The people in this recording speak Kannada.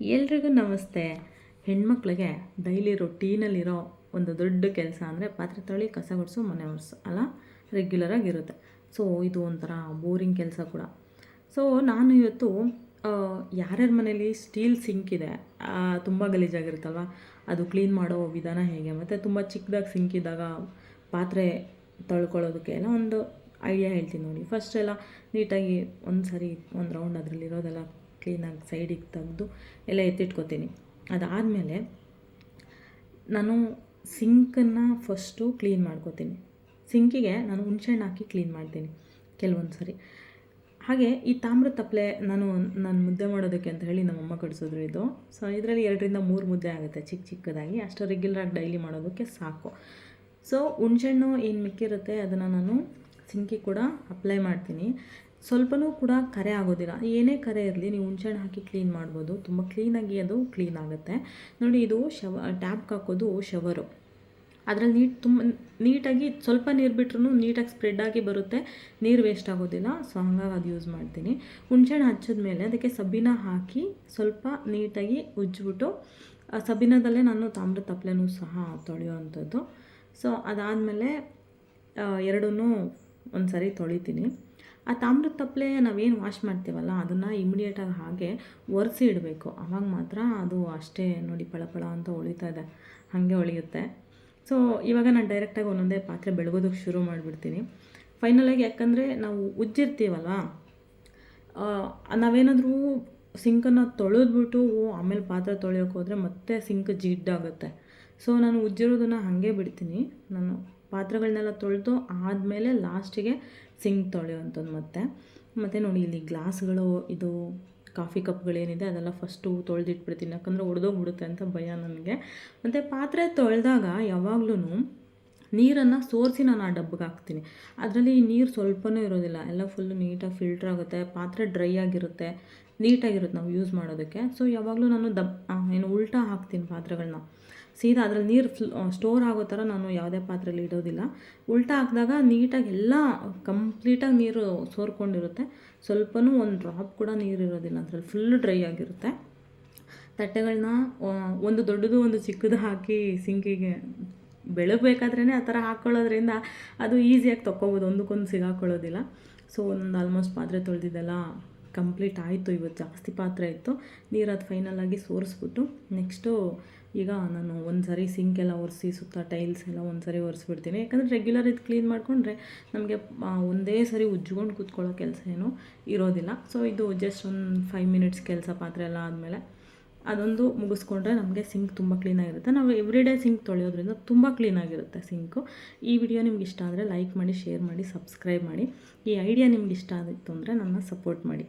ಎಲ್ರಿಗೂ ನಮಸ್ತೆ. ಹೆಣ್ಮಕ್ಳಿಗೆ ಡೈಲಿ ರೊಟೀನಲ್ಲಿರೋ ಒಂದು ದೊಡ್ಡ ಕೆಲಸ ಅಂದರೆ ಪಾತ್ರೆ ತೊಳಿ, ಕಸ ಗುಡಿಸು, ಮನೆ ಒರೆಸು ಅಲ್ಲ? ರೆಗ್ಯುಲರಾಗಿ ಇರುತ್ತೆ ಸೊ, ಇದು ಒಂಥರ ಬೋರಿಂಗ್ ಕೆಲಸ ಕೂಡ. ಸೊ, ನಾನು ಇವತ್ತು ಯಾರ್ಯಾರ ಮನೇಲಿ ಸ್ಟೀಲ್ ಸಿಂಕ್ ಇದೆ ತುಂಬ ಗಲೀಜಾಗಿರುತ್ತಲ್ವ? ಅದು ಕ್ಲೀನ್ ಮಾಡೋ ವಿಧಾನ ಹೇಗೆ? ಮತ್ತು ತುಂಬ ಚಿಕ್ಕದಾಗಿ ಸಿಂಕ್ ಇದ್ದಾಗ ಪಾತ್ರೆ ತೊಳ್ಕೊಳ್ಳೋದಕ್ಕೆ ಎಲ್ಲ ಒಂದು ಐಡಿಯಾ ಹೇಳ್ತೀನಿ ನೋಡಿ. ಫಸ್ಟ್ ಎಲ್ಲ ನೀಟಾಗಿ ಒಂದು ಸರಿ ಒಂದು ರೌಂಡ್ ಅದರಲ್ಲಿರೋದೆಲ್ಲ ಕ್ಲೀನಾಗಿ ಸೈಡಿಗೆ ತೆಗೆದು ಎಲ್ಲ ಎತ್ತಿಟ್ಕೊತೀನಿ. ಅದಾದಮೇಲೆ ನಾನು ಸಿಂಕನ್ನು ಫಸ್ಟು ಕ್ಲೀನ್ ಮಾಡ್ಕೋತೀನಿ. ಸಿಂಕಿಗೆ ನಾನು ಹುಣ್ಸೆಹಣ್ಣು ಹಾಕಿ ಕ್ಲೀನ್ ಮಾಡ್ತೀನಿ ಕೆಲವೊಂದು ಸರಿ. ಹಾಗೆ ಈ ತಾಮ್ರ ತಪ್ಪಲೆ ನಾನು ನಾನು ಮುದ್ದೆ ಮಾಡೋದಕ್ಕೆ ಅಂತ ಹೇಳಿ ನಮ್ಮಮ್ಮ ಕಡಿಸಿದ್ರು ಇದು. ಸೊ ಇದರಲ್ಲಿ ಎರಡರಿಂದ ಮೂರು ಮುದ್ದೆ ಆಗುತ್ತೆ ಚಿಕ್ಕ ಚಿಕ್ಕದಾಗಿ. ಅಷ್ಟು ರೆಗ್ಯುಲರಾಗಿ ಡೈಲಿ ಮಾಡೋದಕ್ಕೆ ಸಾಕು. ಸೊ ಹುಣ್ಸೆಹಣ್ಣು ಏನು ಮಿಕ್ಕಿರುತ್ತೆ ಅದನ್ನು ನಾನು ಸಿಂಕಿಗೆ ಕೂಡ ಅಪ್ಲೈ ಮಾಡ್ತೀನಿ. ಸ್ವಲ್ಪನೂ ಕೂಡ ಕರೆ ಆಗೋದಿಲ್ಲ. ಏನೇ ಕರೆ ಇರಲಿ, ನೀವು ಹುಣ್ಸೆಹಣ್ಣು ಹಾಕಿ ಕ್ಲೀನ್ ಮಾಡ್ಬೋದು. ತುಂಬ ಕ್ಲೀನಾಗಿ ಅದು ಕ್ಲೀನ್ ಆಗುತ್ತೆ. ನೋಡಿ, ಇದು ಶವ ಟ್ಯಾಪ್ಗೆ ಹಾಕೋದು ಶವರು ಅದರಲ್ಲಿ ನೀಟ್ ತುಂಬ, ನೀಟಾಗಿ ಸ್ವಲ್ಪ ನೀರು ಬಿಟ್ರೂ ನೀಟಾಗಿ ಸ್ಪ್ರೆಡ್ ಆಗಿ ಬರುತ್ತೆ. ನೀರು ವೇಸ್ಟ್ ಆಗೋದಿಲ್ಲ. ಸೊ ಹಂಗಾಗಿ ಅದು ಯೂಸ್ ಮಾಡ್ತೀನಿ. ಹುಣ್ಸೆಹಣ್ಣು ಹಚ್ಚಿದ್ಮೇಲೆ ಅದಕ್ಕೆ ಸಬ್ಬಿನ ಹಾಕಿ ಸ್ವಲ್ಪ ನೀಟಾಗಿ ಉಜ್ಜಿಬಿಟ್ಟು ಸಬ್ಬಿನದಲ್ಲೇ ನಾನು ತಾಮ್ರ ತಪ್ಪಲೆನೂ ಸಹ ತೊಳೆಯುವಂಥದ್ದು. ಸೊ ಅದಾದಮೇಲೆ ಎರಡೂ ಒಂದು ಸರಿ ತೊಳಿತೀನಿ. ಆ ತಾಮ್ರದ ತಪ್ಪಲೆ ನಾವೇನು ವಾಶ್ ಮಾಡ್ತೀವಲ್ಲ, ಅದನ್ನು ಇಮಿಡಿಯೇಟಾಗಿ ಹಾಗೆ ಒರೆಸಿ ಇಡಬೇಕು. ಆವಾಗ ಮಾತ್ರ ಅದು ಅಷ್ಟೇ ನೋಡಿ ಪಳಪಳ ಅಂತ ಹೊಳಿತಾ ಇದೆ, ಹಾಗೆ ಹೊಳೆಯುತ್ತೆ ಸೊ ಇವಾಗ ನಾನು ಡೈರೆಕ್ಟಾಗಿ ಒಂದೊಂದೇ ಪಾತ್ರೆ ಬೆಳಗೋದಕ್ಕೆ ಶುರು ಮಾಡಿಬಿಡ್ತೀನಿ. ಫೈನಲಾಗಿ ಯಾಕಂದರೆ ನಾವು ಉಜ್ಜಿರ್ತೀವಲ್ವ ನಾವೇನಾದರೂ ಸಿಂಕನ್ನು ತೊಳೆದ್ಬಿಟ್ಟು ಆಮೇಲೆ ಪಾತ್ರೆ ತೊಳೆಯೋಕೆ ಹೋದರೆ ಮತ್ತೆ ಸಿಂಕ್ ಜಿಡ್ಡಾಗುತ್ತೆ. ಸೊ ನಾನು ಉಜ್ಜಿರೋದನ್ನು ಹಾಗೆ ಬಿಡ್ತೀನಿ. ನಾನು ಪಾತ್ರೆಗಳನ್ನೆಲ್ಲ ತೊಳೆದು ಆದಮೇಲೆ ಲಾಸ್ಟಿಗೆ ಸಿಂಕ್ ತೊಳೆಯುವಂಥದ್ದು ಮತ್ತೆ. ಮತ್ತು ನೋಡಿ ಇಲ್ಲಿ ಗ್ಲಾಸ್ಗಳು, ಇದು ಕಾಫಿ ಕಪ್ಗಳೇನಿದೆ, ಅದೆಲ್ಲ ಫಸ್ಟು ತೊಳೆದಿಟ್ಬಿಡ್ತೀನಿ. ಯಾಕಂದರೆ ಒಡೆದೋಗ್ಬಿಡುತ್ತೆ ಅಂತ ಭಯ ನನಗೆ. ಮತ್ತು ಪಾತ್ರೆ ತೊಳೆದಾಗ ಯಾವಾಗ್ಲೂ ನೀರನ್ನು ಸೋರಿಸಿ ನಾನು ಆ ಡಬ್ಬಿಗೆ ಹಾಕ್ತೀನಿ. ಅದರಲ್ಲಿ ನೀರು ಸ್ವಲ್ಪನೂ ಇರೋದಿಲ್ಲ. ಎಲ್ಲ ಫುಲ್ಲು ನೀಟಾಗಿ ಫಿಲ್ಟರ್ ಆಗುತ್ತೆ. ಪಾತ್ರೆ ಡ್ರೈ ಆಗಿರುತ್ತೆ. ನೀಟಾಗಿರುತ್ತೆ ನಾವು ಯೂಸ್ ಮಾಡೋದಕ್ಕೆ. ಸೊ ಯಾವಾಗಲೂ ನಾನು ದಬ್ ಏನು ಉಲ್ಟಾ ಹಾಕ್ತೀನಿ ಪಾತ್ರೆಗಳನ್ನ ಸೀದಾ ಅದರಲ್ಲಿ ನೀರು ಫುಲ್ ಸ್ಟೋರ್ ಆಗೋ ಥರ ನಾನು ಯಾವುದೇ ಪಾತ್ರೆಯಲ್ಲಿ ಇಡೋದಿಲ್ಲ. ಉಲ್ಟಾ ಹಾಕಿದಾಗ ನೀಟಾಗಿ ಎಲ್ಲ ಕಂಪ್ಲೀಟಾಗಿ ನೀರು ಸೋರ್ಕೊಂಡಿರುತ್ತೆ. ಸ್ವಲ್ಪನೂ ಒಂದು ಡ್ರಾಪ್ ಕೂಡ ನೀರು ಇರೋದಿಲ್ಲ. ಅದರಲ್ಲಿ ಫುಲ್ ಡ್ರೈ ಆಗಿರುತ್ತೆ. ತಟ್ಟೆಗಳನ್ನ ಒಂದು ದೊಡ್ಡದು, ಒಂದು ಚಿಕ್ಕದು ಹಾಕಿ ಸಿಂಕಿಗೆ ಬೆಳಗ್ಬೇಕಾದ್ರೇ ಆ ಥರ ಹಾಕ್ಕೊಳ್ಳೋದ್ರಿಂದ ಅದು ಈಸಿಯಾಗಿ ತೊಗೋಬೋದು ಒಂದಕ್ಕೊಂದು ಸಿಗಾಕೊಳ್ಳೋದಿಲ್ಲ. ಸೊ ಒಂದು ಆಲ್ಮೋಸ್ಟ್ ಪಾತ್ರೆ ತೊಳೆದಿದ್ದೆಲ್ಲ ಕಂಪ್ಲೀಟ್ ಆಯಿತು ಇವತ್ತು ಜಾಸ್ತಿ ಪಾತ್ರೆ ಇತ್ತು ನೀರು ಅದು ಫೈನಲಾಗಿ ಸೋರಿಸ್ಬಿಟ್ಟು ನೆಕ್ಸ್ಟು ಈಗ ನಾನು ಒಂದು ಸರಿ ಸಿಂಕ್ ಎಲ್ಲ ಒರೆಸಿ, ಸುತ್ತ ಟೈಲ್ಸ್ ಎಲ್ಲ ಒಂದು ಸರಿ ಒರೆಸ್ಬಿಡ್ತೀನಿ. ಯಾಕಂದರೆ ರೆಗ್ಯುಲರ್ ಇದು ಕ್ಲೀನ್ ಮಾಡಿಕೊಂಡ್ರೆ ನಮಗೆ ಒಂದೇ ಸರಿ ಉಜ್ಜಿಕೊಂಡು ಕೂತ್ಕೊಳ್ಳೋ ಕೆಲಸ ಏನೂ ಇರೋದಿಲ್ಲ. ಸೊ ಇದು ಜಸ್ಟ್ ಒಂದು ಫೈವ್ ಮಿನಿಟ್ಸ್ ಕೆಲಸ ಪಾತ್ರೆ ಎಲ್ಲ ಆದಮೇಲೆ. ಅದೊಂದು ಮುಗಿಸ್ಕೊಂಡ್ರೆ ನಮಗೆ ಸಿಂಕ್ ತುಂಬ ಕ್ಲೀನಾಗಿರುತ್ತೆ ನಾವು ಎವ್ರಿ ಡೇ ಸಿಂಕ್ ತೊಳೆಯೋದ್ರಿಂದ ತುಂಬ ಕ್ಲೀನಾಗಿರುತ್ತೆ ಸಿಂಕು. ಈ ವಿಡಿಯೋ ನಿಮ್ಗೆ ಇಷ್ಟ ಆದರೆ ಲೈಕ್ ಮಾಡಿ ಶೇರ್ ಮಾಡಿ ಸಬ್ಸ್ಕ್ರೈಬ್ ಮಾಡಿ. ಈ ಐಡಿಯಾ ನಿಮ್ಗೆ ಇಷ್ಟ ಆಗಿತ್ತು ಅಂದರೆ ನನ್ನ ಸಪೋರ್ಟ್ ಮಾಡಿ.